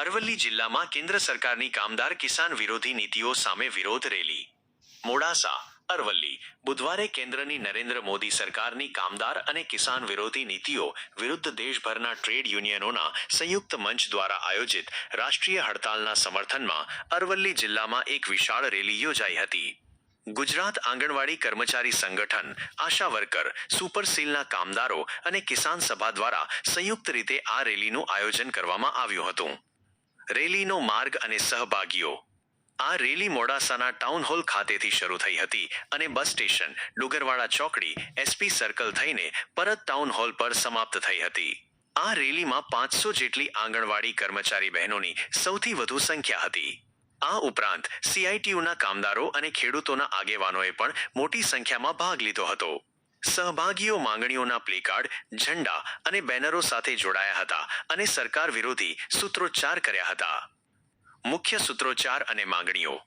અરવલ્લી જિલ્લામાં કેન્દ્ર સરકારની કામદાર કિસાન વિરોધી નીતિઓ સામે વિરોધ રેલી. મોડાસા, અરવલ્લી. બુધવારે કેન્દ્રની નરેન્દ્ર મોદી સરકારની કામદાર અને કિસાન વિરોધી નીતિઓ વિરુદ્ધ દેશભરના ટ્રેડ યુનિયનોના સંયુક્ત મંચ દ્વારા આયોજિત રાષ્ટ્રીય હડતાલના સમર્થનમાં અરવલ્લી જિલ્લામાં એક વિશાળ રેલી યોજાઈ હતી. ગુજરાત આંગણવાડી કર્મચારી સંગઠન, આશા વર્કર, સુપર સીલના કામદારો અને કિસાન સભા દ્વારા સંયુક્ત રીતે આ રેલીનું આયોજન કરવામાં આવ્યું હતું. રેલીનો માર્ગ અને સહભાગીઓ. આ રેલી મોડાસાના ટાઉન હોલ ખાતેથી શરૂ થઈ હતી અને બસ સ્ટેશન, ડુગરવાડા ચોકડી, એસપી સર્કલ થઈને પરત ટાઉન હોલ પર સમાપ્ત થઈ હતી. આ રેલીમાં પાંચસો જેટલી આંગણવાડી કર્મચારી બહેનોની સૌથી વધુ સંખ્યા હતી. આ ઉપરાંત સીઆઈટીયુના કામદારો અને ખેડૂતોના આગેવાનોએ પણ મોટી સંખ્યામાં ભાગ લીધો હતો. સહભાગીઓ માંગણીઓના પ્લેકાર્ડ, ઝંડા અને બેનરો સાથે જોડાયા હતા અને સરકાર વિરોધી સૂત્રોચ્ચાર કર્યા હતા. મુખ્ય સૂત્રોચ્ચાર અને માંગણીઓ.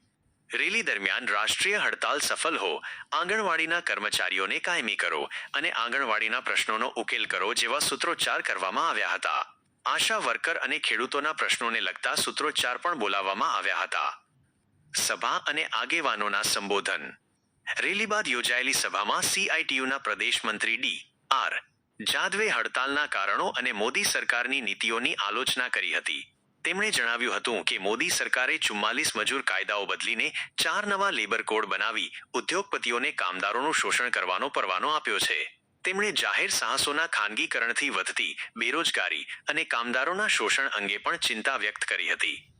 રેલી દરમિયાન રાષ્ટ્રીય હડતાલ સફળ હો, આંગણવાડીના કર્મચારીઓને કાયમી કરો અને આંગણવાડીના પ્રશ્નોનો ઉકેલ કરો જેવા સૂત્રોચ્ચાર કરવામાં આવ્યા હતા. આશા વર્કર અને ખેડૂતોના પ્રશ્નોને લગતા સૂત્રોચ્ચાર પણ બોલાવવામાં આવ્યા હતા. સભા અને આગેવાનોના સંબોધન. રેલી બાદ યોજાયેલી સભામાં સીઆઈટીયુના પ્રદેશ મંત્રી ડી. આર. જાદવે હડતાલના કારણો અને મોદી સરકારની નીતિઓની આલોચના કરી હતી. તેમણે જણાવ્યું હતું કે મોદી સરકારે ચુમ્માલીસ મજૂર કાયદાઓ બદલીને ચાર નવા લેબર કોડ બનાવી ઉદ્યોગપતિઓને કામદારોનું શોષણ કરવાનો પરવાનો આપ્યો છે. તેમણે જાહેર સાહસોના ખાનગીકરણથી વધતી બેરોજગારી અને કામદારોના શોષણ અંગે પણ ચિંતા વ્યક્ત કરી હતી.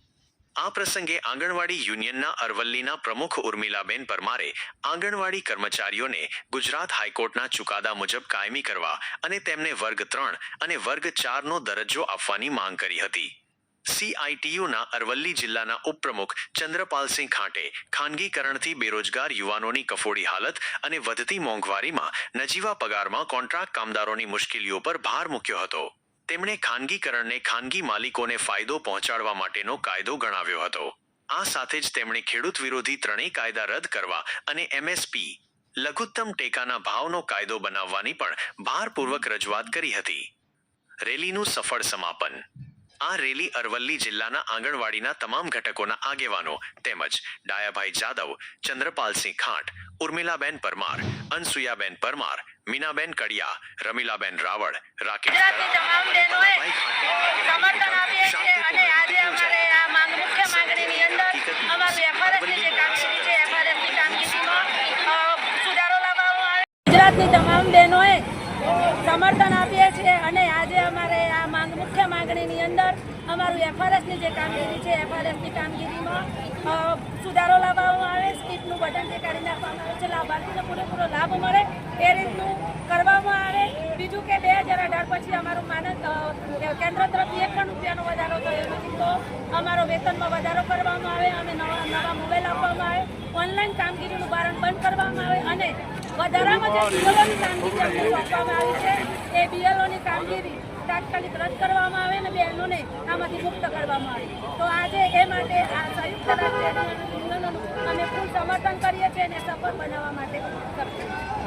આ પ્રસંગે આંગણવાડી યુનિયનના અરવલ્લીના પ્રમુખ ઉર્મિલાબેન પરમારે આંગણવાડી કર્મચારીઓને ગુજરાત હાઈકોર્ટના ચુકાદા મુજબ કાયમી કરવા અને તેમને વર્ગ ત્રણ અને વર્ગ ચારનો દરજ્જો આપવાની માંગ કરી હતી. સીઆઈટીયુના અરવલ્લી જિલ્લાના ઉપપ્રમુખ ચંદ્રપાલસિંહ ખાંટે ખાનગીકરણથી બેરોજગાર યુવાનોની કફોડી હાલત અને વધતી મોંઘવારીમાં નજીવા પગારમાં કોન્ટ્રાક્ટ કામદારોની મુશ્કેલીઓ પર ભાર મૂક્યો હતો. તેમણે ખાનગીકરણને ખાનગી માલિકોને ફાયદો પહોંચાડવા માટેનો કાયદો ગણાવ્યો હતો. આ સાથે જ તેમણે ખેડૂત વિરોધી ત્રણેય કાયદા રદ કરવા અને એમએસપી, લઘુત્તમ ટેકાના ભાવનો કાયદો બનાવવાની પણ ભારપૂર્વક રજૂઆત કરી હતી. રેલીનું સફળ સમાપન. આ રેલી અરવલ્લી જિલ્લાના આંગણવાડીના તમામ ઘટકોના આગેવાનો તેમજ ડાયાભાઈ જાદવ, ચંદ્રપાલસિંહ ખાંટ ઉર્મિલાબેન પરમાર અનસુયાબેન પરમાર મીનાબેન કડિયા રમીલાબેન રાવળ રાકેશ ગુજરાતની તમામ બહેનોએ સમર્થન આપીએ છીએ અને આજે અમારે આ માંગ મુખ્ય માંગણીની અંદર અમારું એફઆરએસની જે કામગીરી છે એફઆરએસની કામગીરીમાં સુધારો લાવવામાં બટન જે કાઢીને આપવામાં આવે છે, લાભાર્થીને પૂરેપૂરો લાભ મળે. એ રીતનું કરવામાં આવે. બીજું કે બે હજાર અઢાર પછી અમારું માનદ કેન્દ્ર તરફથી એક પણ રૂપિયાનો વધારો થયો નથી તો અમારો વેતનમાં વધારો કરવામાં આવે અમે નવા નવા મોબાઈલ આપવામાં આવે. ઓનલાઈન કામગીરીનું ભારણ બંધ કરવામાં આવે અને વધારામાં જે બીએલઓની કામગીરી આપવામાં આવી છે, એ બીએલઓની કામગીરી તાત્કાલિક રદ કરવામાં આવે અને બહેનોને આમાંથી મુક્ત કરવામાં આવે. તો આજે એ માટે આ સંયુક્ત રાષ્ટ્રીય સફળ બનાવવા માટે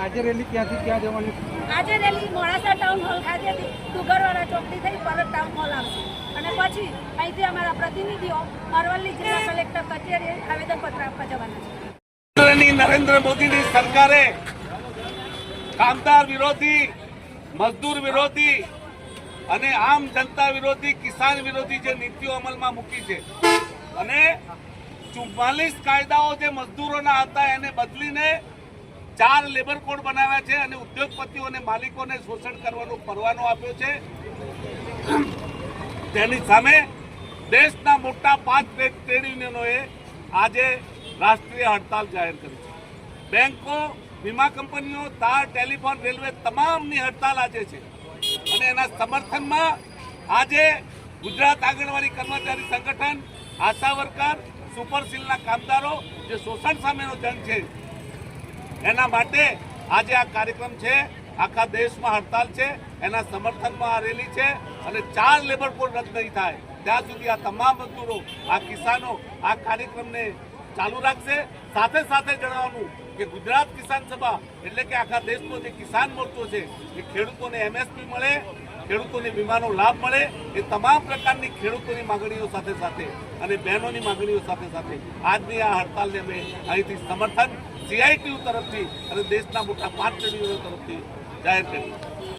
આજે રેલી ક્યાંથી ક્યાં જવાની? આજે રેલી મોડાસા ટાઉન હોલ ખાતેથી ડુગરવાડા ચોકડી થઈ પરત ટાઉન હોલ આવશે. અને પછી અહીંથી અમારા પ્રતિનિધિઓ અરવલ્લી જિલ્લા કલેક્ટર કચેરીએ આવેદનપત્ર આપવા જવાના છે. નરેન્દ્ર મોદીની સરકારે કામદાર વિરોધી મજદૂર વિરોધી અને આમ જનતા વિરોધી કિસાન વિરોધી જે નીતિઓ અમલમાં મૂકી છે. અને ચુમ્માલીસ કાયદાઓ જે મજદૂરોના હતા એને બદલીને ચાર લેબર કોડ બનાવ્યા છે અને ઉદ્યોગપતિઓ અને માલિકોને શોષણ કરવાનો પરવાનો આપ્યો છે. તેની સામે દેશના મોટા પાંચ ટ્રેડ યુનિયનોએ આજે રાષ્ટ્રીય હડતાલ જાહેર કરી છે. બેંકો, વીમા કંપનીઓ, તાર, ટેલિફોન, રેલવે તમામની હડતાલ આજે છે. અને એના સમર્થનમાં આજે ગુજરાત આંગણવાડી કર્મચારી સંગઠન, આશા વર્કર સુપર સીલના કામદારો જે શોષણ સામેનો જંગ છે, એના માટે આજે આ કાર્યક્રમ છે, આખા દેશમાં હડતાલ છે, એના સમર્થનમાં આ રેલી છે અને ચાર લેબર કોડ રદ નહીં થાય. ત્યાં સુધી આ તમામ મજદૂરો, આ કિસાનો આ કાર્યક્રમને ચાલુ રાખશે. સાથે સાથે જણાવવાનું કે ગુજરાત કિસાન સભા એટલે કે આખા દેશનો જે કિસાન મોરચો છે, એ ખેડૂતોને એમએસપી મળે ખેડૂતોને વીમાનો લાભ મળે એ તમામ પ્રકારની ખેડૂતોની માંગણીઓ સાથે સાથે અને બહેનોની માંગણીઓ સાથે સાથે આજની આ હડતાલને અમે અહીંથી સમર્થન સીઆઈટીયુ તરફથી અને દેશના મોટા પાંચ તરફથી જાહેર કર્યું.